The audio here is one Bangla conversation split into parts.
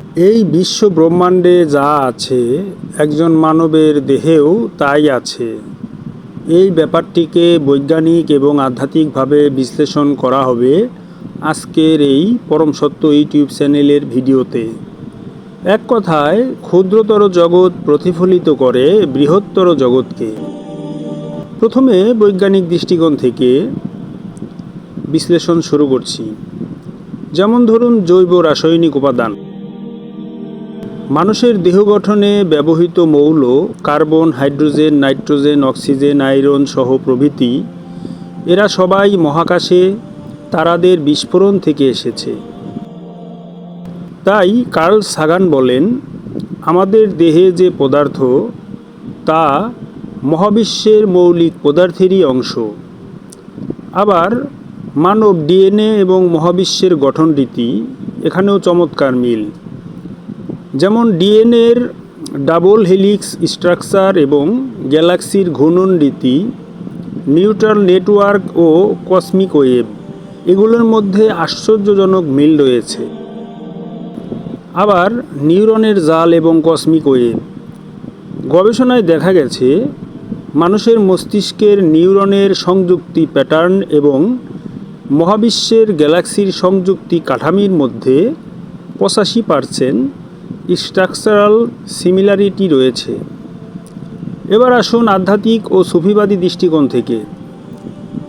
এই বিশ্ব ব্রহ্মাণ্ডে যা আছে, একজন মানবের দেহেও তাই আছে। এই ব্যাপারটিকে বৈজ্ঞানিক এবং আধ্যাত্মিকভাবে বিশ্লেষণ করা হবে আজকের এই পরম সত্য ইউটিউব চ্যানেলের ভিডিওতে। এক কথায়, ক্ষুদ্রতর জগৎ প্রতিফলিত করে বৃহত্তর জগৎকে। প্রথমে বৈজ্ঞানিক দৃষ্টিকোণ থেকে বিশ্লেষণ শুরু করছি। যেমন ধরুন জৈব রাসায়নিক উপাদান। মানুষের দেহ গঠনে ব্যবহৃত মৌল carbon, hydrogen, nitrogen, oxygen, iron সহ প্রভৃতি। এরা সবাই মহাকাশে তারাদের বিস্ফোরণ থেকে এসেছে। তাই কার্ল সাগান বলেন, আমাদের দেহে যে পদার্থ, তা মহাবিশ্বের মৌলিক পদার্থেরই অংশ। আবার মানব ডিএনএ এবং মহাবিশ্বের গঠন রীতি এখানেও চমৎকার মিল। যেমন ডিএনএর ডাবল হেলিক্স স্ট্রাকচার এবং গ্যালাক্সির ঘূর্ণন রীতি নিউট্রাল নেটওয়ার্ক ও কসমিক ওয়েভ, এগুলোর মধ্যে আশ্চর্যজনক মিল রয়েছে। আবার নিউরনের জাল এবং কসমিক ওয়েভ। গবেষণায় দেখা গেছে, মানুষের মস্তিষ্কের নিউরনের সংযুক্তি প্যাটার্ন এবং মহাবিশ্বের গ্যালাক্সির সংযুক্তি কাঠামির মধ্যে পঁচাশি পারসেন্ট স্ট্রাকচারাল সিমিলারিটি রয়েছে। এবার আসুন আধ্যাত্মিক ও সুফিবাদী দৃষ্টিকোণ থেকে।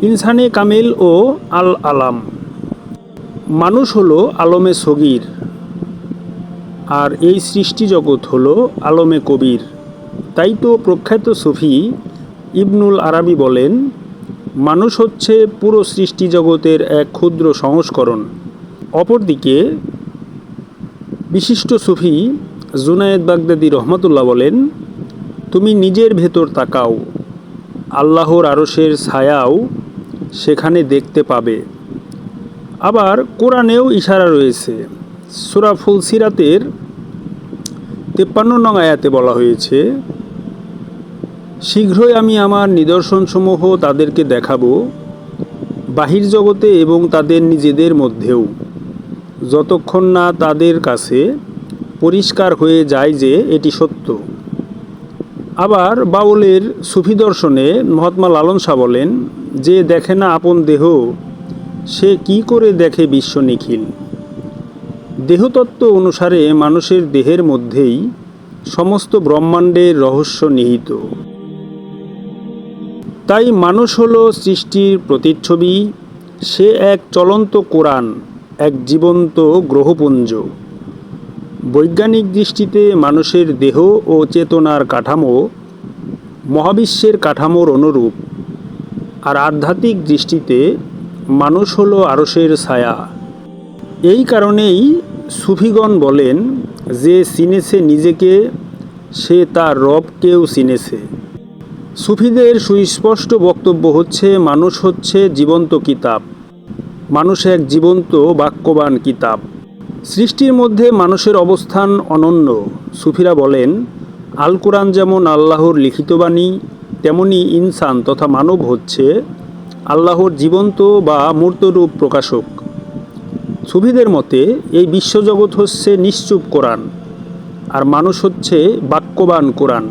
ইনসানে কামেল ও আল আলাম। মানুষ হলো আলমে সগির, আর এই সৃষ্টি জগৎ হলো আলমে কবির। তাই তো প্রখ্যাত সুফি ইবনুল আরাবি বলেন, মানুষ হচ্ছে পুরো সৃষ্টি জগতের এক ক্ষুদ্র সংস্করণ। অপরদিকে বিশিষ্ট সুফি জুনায়েদ বাগদাদি রহমতুল্লাহ বলেন, তুমি নিজের ভেতর তাকাও, আল্লাহর আরশের ছায়াও সেখানে দেখতে পাবে। আবার কোরআনেও ইশারা রয়েছে, সুরা ফুলসিরাতের তেপ্পান্ন নং আয়াতে বলা হয়েছে, শীঘ্রই আমি আমার নিদর্শনসমূহ তাদেরকে দেখাবো, বাহির জগতে এবং তাদের নিজেদের মধ্যেও। যতক্ষণ না তাদের কাছে পরিষ্কার হয়ে যায় যে এটি সত্য। আবার বাউলের সুফি দর্শনে মহাত্মা লালন শাহ বলেন, যে দেখে না আপন দেহ, সে কি করে দেখে বিশ্ব নিখিল? দেহতত্ত্ব অনুসারে মানুষের দেহের মধ্যেই সমস্ত ব্রহ্মাণ্ডের রহস্য নিহিত। তাই মানুষ হল সৃষ্টির প্রতিচ্ছবি, সে এক চলন্ত কোরআন এক জীবন্ত গ্রহপুঞ্জ। বৈজ্ঞানিক দৃষ্টিতে মানুষের দেহ ও চেতনার কাঠামো মহাবিশ্বের কাঠামোর অনুরূপ। আর আধ্যাত্মিক দৃষ্টিতে মানুষ হলো আরসের ছায়া। এই কারণেই সুফিগণ বলেন যে চিনেছে নিজেকে, সে তার রবকেও চিনেছে সুফিদের সুস্পষ্ট বক্তব্য হচ্ছে, মানুষ হচ্ছে জীবন্ত কিতাব। মানুষ এক জীবন্ত বাক্যবান কিতাব। সৃষ্টির মধ্যে মানুষের অবস্থান অনন্য। সুফিরা বলেন আল কোরআন যেমন আল্লাহর লিখিত বাণী, তেমনি ইনসান তথা মানব হচ্ছে আল্লাহর জীবন্ত বা মূর্তরূপ প্রকাশক। সুফিদের মতে, এই বিশ্বজগৎ হচ্ছে নিশ্চুপ কোরআন, আর মানুষ হচ্ছে বাক্যবান কোরআন।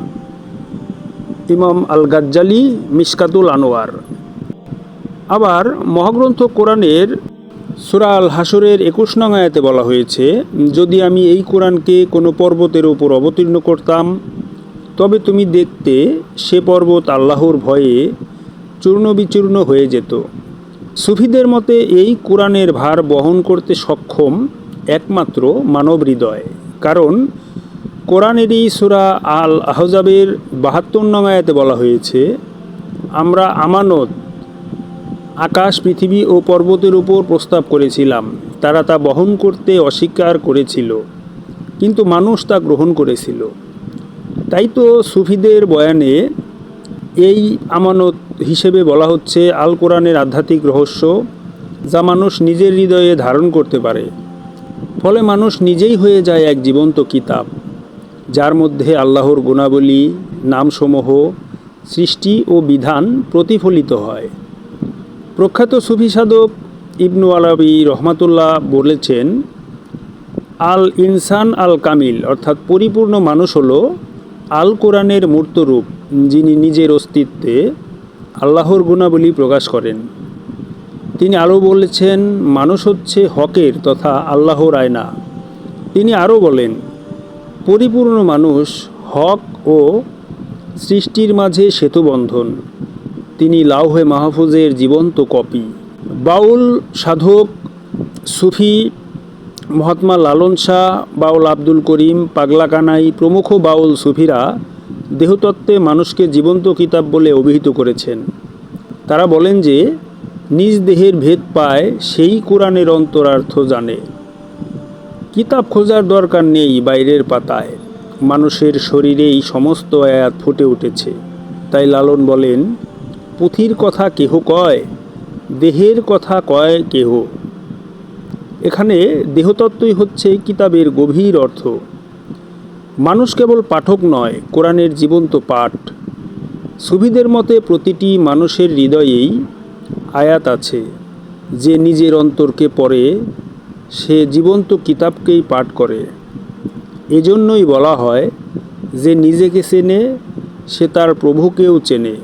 ইমাম আল গাজ্জালি মিসকাতুল আনোয়ার আবার মহাগ্রন্থ কোরআনের সুরা আল হাসরের একুশ নং আয়াতে বলা হয়েছে, যদি আমি এই কোরআনকে কোনো পর্বতের উপর অবতীর্ণ করতাম, তবে তুমি দেখতে সে পর্বত আল্লাহর ভয়ে চূর্ণ বিচূর্ণ হয়ে যেত। সুফিদের মতে, এই কোরআনের ভার বহন করতে সক্ষম একমাত্র মানব হৃদয়। কারণ কোরআনেরই সুরা আল আহজাবের বাহাত্তর নং আয়াতে বলা হয়েছে, আমরা আমানত আকাশ, পৃথিবী ও পর্বতের উপর প্রস্তাব করেছিলাম। তারা তা বহন করতে অস্বীকার করেছিল। কিন্তু মানুষ তা গ্রহণ করেছিল। তাই তো সুফিদের বয়ানে এই আমানত হিসেবে বলা হচ্ছে আল কোরআনের আধ্যাত্মিক রহস্য যা মানুষ নিজের হৃদয়ে ধারণ করতে পারে। ফলে মানুষ নিজেই হয়ে যায় এক জীবন্ত কিতাব, যার মধ্যে আল্লাহর গুণাবলী, নামসমূহ, সৃষ্টি ও বিধান প্রতিফলিত হয়। প্রখ্যাত সুফি সাধক ইবনু আলাবি রহমাতুল্লাহ বলেছেন, আল ইনসান আল কামিল অর্থাৎ পরিপূর্ণ মানুষ হল আল কোরআনের মূর্তরূপ, যিনি নিজের অস্তিত্বে আল্লাহর গুণাবলী প্রকাশ করেন। তিনি আরও বলেছেন, মানুষ হচ্ছে হকের তথা আল্লাহর আয়না। তিনি আরও বলেন, পরিপূর্ণ মানুষ হক ও সৃষ্টির মাঝে সেতুবন্ধন। তিনি লাউহে মাহফুজের জীবন্ত কপি। বাউল সাধক সুফি মহাত্মা লালন শাহ, বাউল আব্দুল করিম পাগলা কানাই প্রমুখ বাউল সুফিরা দেহতত্ত্বে মানুষকে জীবন্ত কিতাব বলে অভিহিত করেছেন। তারা বলেন যে, নিজ দেহের ভেদ পায়, সেই কোরআনের অন্তরার্থ জানে। কিতাব খোঁজার দরকার নেই বাইরের পাতায়। মানুষের শরীরেই সমস্ত আয়াত ফুটে উঠেছে। তাই লালন বলেন পুঁথির কথা কেহ কয়, দেহের কথা কয় কেহ। এখানে দেহতত্ত্বই হচ্ছে কিতাবের গভীর অর্থ। মানুষ কেবল পাঠক নয়, কোরআনের জীবন্ত পাঠ। সুফিদের মতে প্রতিটি মানুষের হৃদয়েই আয়াত আছে, যে নিজের অন্তরকে পড়ে, সে জীবন্ত কিতাবকেই পাঠ করে। এজন্যই বলা হয়, যে নিজেকে চেনে, সে তার প্রভুকেও চেনে।